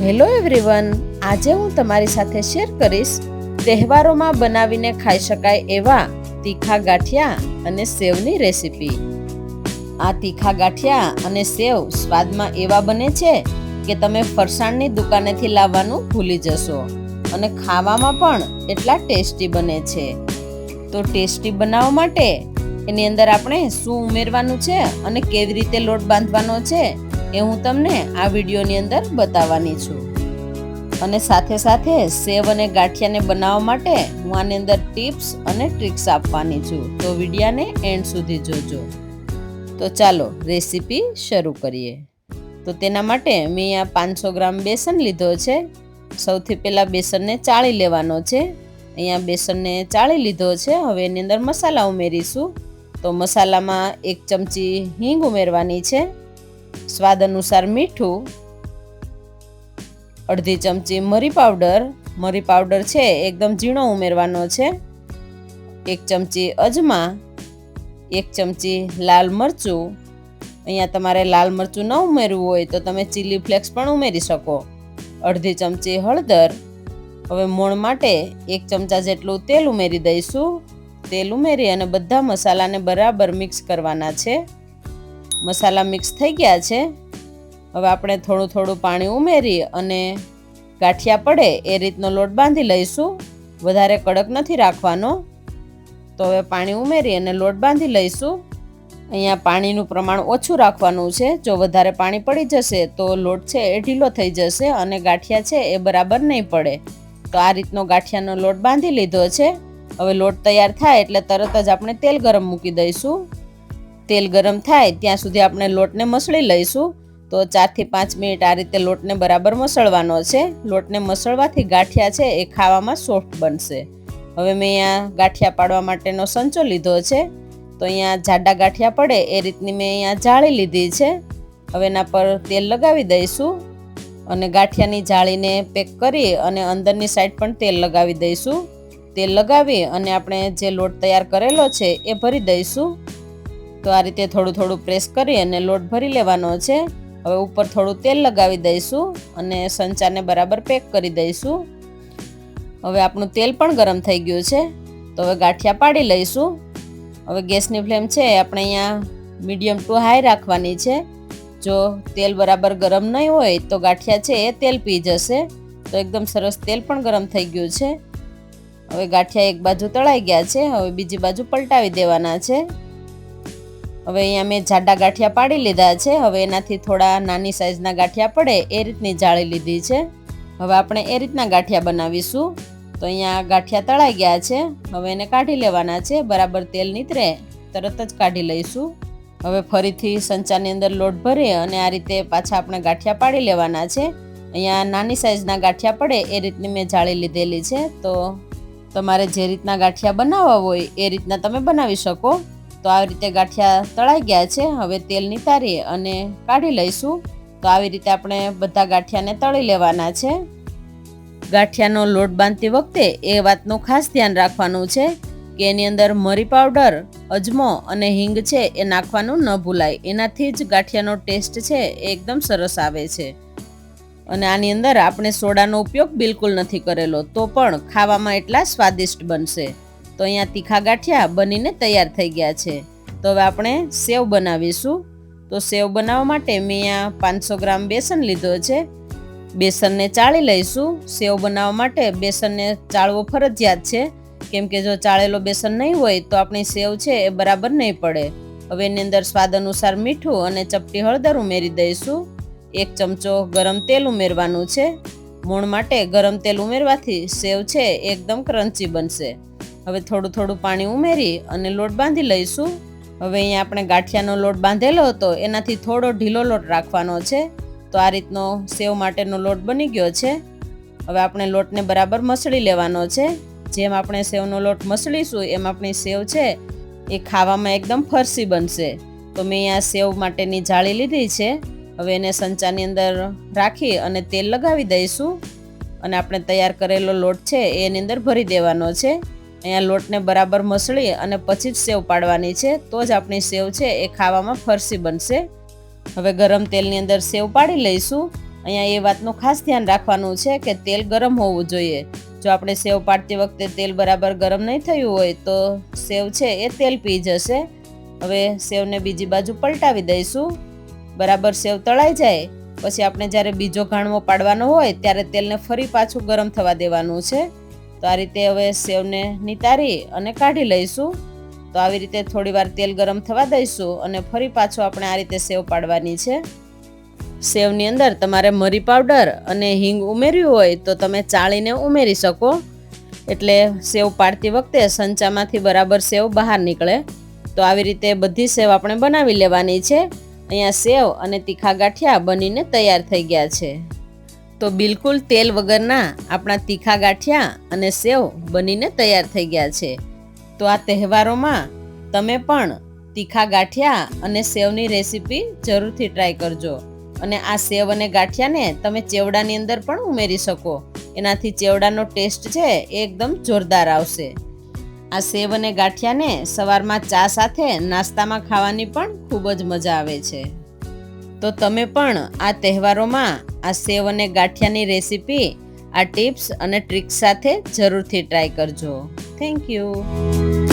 Hello everyone, આજે હું તમારી સાથે શેર કરીશ તહેવારોમાં બનાવીને ખાઈ શકાય એવા તીખા ગાંઠિયા અને સેવની રેસીપી. આ તીખા ગાંઠિયા અને સેવ સ્વાદમાં એવા બને છે કે તમે ફરસાણની દુકાનેથી લાવવાનું ભૂલી જશો અને ખાવામાં પણ એટલા ટેસ્ટી બને છે. તો ટેસ્ટી બનાવવા માટે એની અંદર આપણે શું ઉમેરવાનું છે અને કેવી રીતે લોટ બાંધવાનો છે એ હું તમને આ વિડીયોની અંદર બતાવવાની છું. અને સાથે સાથે સેવ અને ગાંઠિયાને બનાવવા માટે હું આની અંદર ટિપ્સ અને ટ્રિક્સ આપવાની છું. તો વિડીયાને એન્ડ સુધી જોજો. તો ચાલો, રેસીપી શરૂ કરીએ. તો તેના માટે મેં અહીંયા પાંચસો ગ્રામ બેસન લીધો છે. સૌથી પહેલાં બેસનને ચાળી લેવાનો છે. અહીંયા બેસનને ચાળી લીધો છે. હવે એની અંદર મસાલા ઉમેરીશું. તો મસાલામાં એક ચમચી હિંગ ઉમેરવાની છે. સ્વાદ અનુસાર મીઠું, અડધી ચમચી મરી પાવડર મરી પાવડર છે, એકદમ ઝીણો ઉમેરવાનો છે, એક ચમચી અજમા, એક ચમચી લાલ મરચું. અહીંયા તમારે લાલ મરચું ન ઉમેરવું હોય તો તમે ચીલી ફ્લેક્સ પણ ઉમેરી શકો. અડધી ચમચી હળદર. હવે મોણ માટે એક ચમચા જેટલું તેલ ઉમેરી દઈશું. તેલ ઉમેરી અને બધા મસાલાને બરાબર મિક્સ કરવાના છે. મસાલા મિક્સ થઈ ગયા છે. હવે આપણે થોડું થોડું પાણી ઉમેરી અને ગાંઠિયા પડે એ રીતનો લોટ બાંધી લઈશું. વધારે કડક નથી રાખવાનો. તો હવે પાણી ઉમેરી અને લોટ બાંધી લઈશું. અહીંયા પાણીનું પ્રમાણ ઓછું રાખવાનું છે. જો વધારે પાણી પડી જશે તો લોટ છે એ ઢીલો થઈ જશે અને ગાંઠિયા છે એ બરાબર નહીં પડે. તો આ રીતનો ગાંઠિયાનો લોટ બાંધી લીધો છે. હવે લોટ તૈયાર થાય એટલે તરત જ આપણે તેલ ગરમ મૂકી દઈશું. તેલ ગરમ થાય ત્યાં સુધી આપણે લોટને મસળી લઈશું. તો ચારથી પાંચ મિનિટ આ રીતે લોટને બરાબર મસળવાનો છે. લોટને મસળવાથી ગાંઠિયા છે એ ખાવામાં સોફ્ટ બનશે. હવે મેં અહીંયા ગાંઠિયા પાડવા માટેનો સંચો લીધો છે. તો અહીંયા જાડા ગાંઠિયા પડે એ રીતની મેં અહીંયા જાળી લીધી છે. હવે એના પર તેલ લગાવી દઈશું અને ગાંઠિયાની જાળીને પેક કરી અને અંદરની સાઈડ પણ તેલ લગાવી દઈશું. તેલ લગાવી અને આપણે જે લોટ તૈયાર કરેલો છે એ ભરી દઈશું. તો આ રીતે થોડું થોડું પ્રેસ કરી અને લોટ ભરી લેવાનો છે. હવે ઉપર થોડું તેલ લગાવી દઈશું અને સંચાને બરાબર પેક કરી દઈશું. હવે આપણું તેલ પણ ગરમ થઈ ગયું છે. તો હવે ગાંઠિયા પાડી લઈશું. હવે ગેસની ફ્લેમ છે આપણે અહીંયા મીડિયમ ટુ હાઈ રાખવાની છે. જો તેલ બરાબર ગરમ નહીં હોય તો ગાંઠિયા છે એ તેલ પી જશે. તો એકદમ સરસ તેલ પણ ગરમ થઈ ગયું છે. હવે ગાંઠિયા એક બાજુ તળાઈ ગયા છે. હવે બીજી બાજુ પલટાવી દેવાના છે. હવે અહીંયા મેં જાડા ગાંઠિયા પાડી લીધા છે. હવે એનાથી થોડા નાની સાઇઝના ગાંઠિયા પડે, એ રીતની જાળી લીધી છે. હવે આપણે એ રીતના ગાંઠિયા બનાવીશું. તો અહીંયા ગાંઠિયા તળાઈ ગયા છે. હવે એને કાઢી લેવાના છે. બરાબર તેલ નીતરે, તરત જ કાઢી લઈશું. હવે ફરીથી સંચાની અંદર લોટ ભરી અને આ રીતે પાછા આપણે ગાંઠિયા પાડી લેવાના છે. અહીંયા નાની સાઇઝના ગાંઠિયા પડે, એ રીતની મેં જાળી લીધેલી છે. તો તમારે જે રીતના ગાંઠિયા બનાવવા હોય, એ રીતના તમે બનાવી શકો. તો આવી રીતે ગાંઠિયા તળાઈ ગયા છે. હવે તેલ નિતારી અને કાઢી લઈશું. તો આવી રીતે આપણે બધા ગાંઠિયાને તળી લેવાના છે. ગાંઠિયાનો લોટ બાંધતી વખતે એ વાતનું ખાસ ધ્યાન રાખવાનું છે કે એની અંદર મરી પાવડર, અજમો અને હિંગ છે એ નાખવાનું ન ભૂલાય. એનાથી જ ગાંઠિયાનો ટેસ્ટ છે એ એકદમ સરસ આવે છે. અને આની અંદર આપણે સોડાનો ઉપયોગ બિલકુલ નથી કરેલો. તો પણ ખાવામાં એટલા સ્વાદિષ્ટ બનશે. તો અહીંયા તીખા ગાંઠિયા બનીને તૈયાર થઈ ગયા છે. તો હવે આપણે સેવ બનાવીશું. તો સેવ બનાવવા માટે મેં અહીંયા પાંચસો ગ્રામ બેસન લીધો છે. બેસનને ચાળી લઈશું. સેવ બનાવવા માટે બેસનને ચાળવો ફરજિયાત છે. કેમ કે જો ચાળેલો બેસન નહીં હોય તો આપણી સેવ છે એ બરાબર નહીં પડે. હવે એની અંદર સ્વાદ અનુસાર મીઠું અને ચપટી હળદર ઉમેરી દઈશું. એક ચમચો ગરમ તેલ ઉમેરવાનું છે. મૂણ માટે ગરમ તેલ ઉમેરવાથી સેવ છે એકદમ ક્રન્ચી બનશે. હવે થોડું થોડું પાણી ઉમેરી અને લોટ બાંધી લઈશું. હવે અહીંયા આપણે ગાંઠિયાનો લોટ બાંધેલો હતો, એનાથી થોડો ઢીલો લોટ રાખવાનો છે. તો આ રીતનો સેવ માટેનો લોટ બની ગયો છે. હવે આપણે લોટને બરાબર મસળી લેવાનો છે. જેમ આપણે સેવનો લોટ મસળીશું, એમ આપણી સેવ છે, એ ખાવામાં એકદમ ફરસી બનશે. તો મેં અહીંયા સેવ માટેની જાળી લીધી છે. હવે એને સંચાની અંદર રાખી અને તેલ લગાવી દઈશું. અને આપણે તૈયાર કરેલો લોટ છે એની અંદર ભરી દેવાનો છે. અહીંયા લોટને બરાબર મસળી અને પછી જ સેવ પાડવાની છે, તો જ આપણી સેવ છે એ ખાવામાં ફરસી બનશે. હવે ગરમ તેલની અંદર સેવ પાડી લઈશું. અહીંયા એ વાતનું ખાસ ધ્યાન રાખવાનું છે કે તેલ ગરમ હોવું જોઈએ. જો આપણે સેવ પાડતી વખતે તેલ બરાબર ગરમ નહીં થયું હોય, તો સેવ છે એ તેલ પી જશે. હવે સેવને બીજી બાજુ પલટાવી દઈશું. બરાબર સેવ તળાઈ જાય. પછી આપણે જ્યારે બીજો ઘાણવો પાડવાનો હોય, ત્યારે તેલને ફરી પાછું ગરમ થવા દેવાનું છે. તો આ રીતે હવે સેવને નિતારી અને કાઢી લઈશું. તો આવી રીતે થોડીવાર તેલ ગરમ થવા દઈશું અને ફરી પાછું આપણે આ રીતે સેવ પાડવાની છે. સેવની અંદર તમારે મરી પાવડર અને હિંગ ઉમેર્યું હોય તો તમે ચાળીને ઉમેરી શકો. એટલે સેવ પાડતી વખતે સંચામાંથી બરાબર સેવ બહાર નીકળે. તો આવી રીતે બધી સેવ આપણે બનાવી લેવાની છે. અહીંયા સેવ અને તીખા ગાંઠિયા બનીને તૈયાર થઈ ગયા છે. તો બિલકુલ તેલ વગરના આપણા તીખા ગાંઠિયા અને સેવ બનીને તૈયાર થઈ ગયા છે. તો આ તહેવારોમાં તમે પણ તીખા ગાંઠિયા અને સેવની રેસીપી જરૂરથી ટ્રાય કરજો. અને આ સેવ અને ગાંઠિયાને તમે ચેવડાની અંદર પણ ઉમેરી શકો. એનાથી ચેવડાનો ટેસ્ટ છે એ એકદમ જોરદાર આવશે. આ સેવ અને ગાંઠિયાને સવારમાં ચા સાથે નાસ્તામાં ખાવાની પણ ખૂબ જ મજા આવે છે. તો તમે પણ આ તહેવારોમાં આ સેવ અને ગાંઠિયાની રેસીપી, આ ટિપ્સ અને ટ્રિક્સ સાથે જરૂરથી ટ્રાય કરજો. Thank you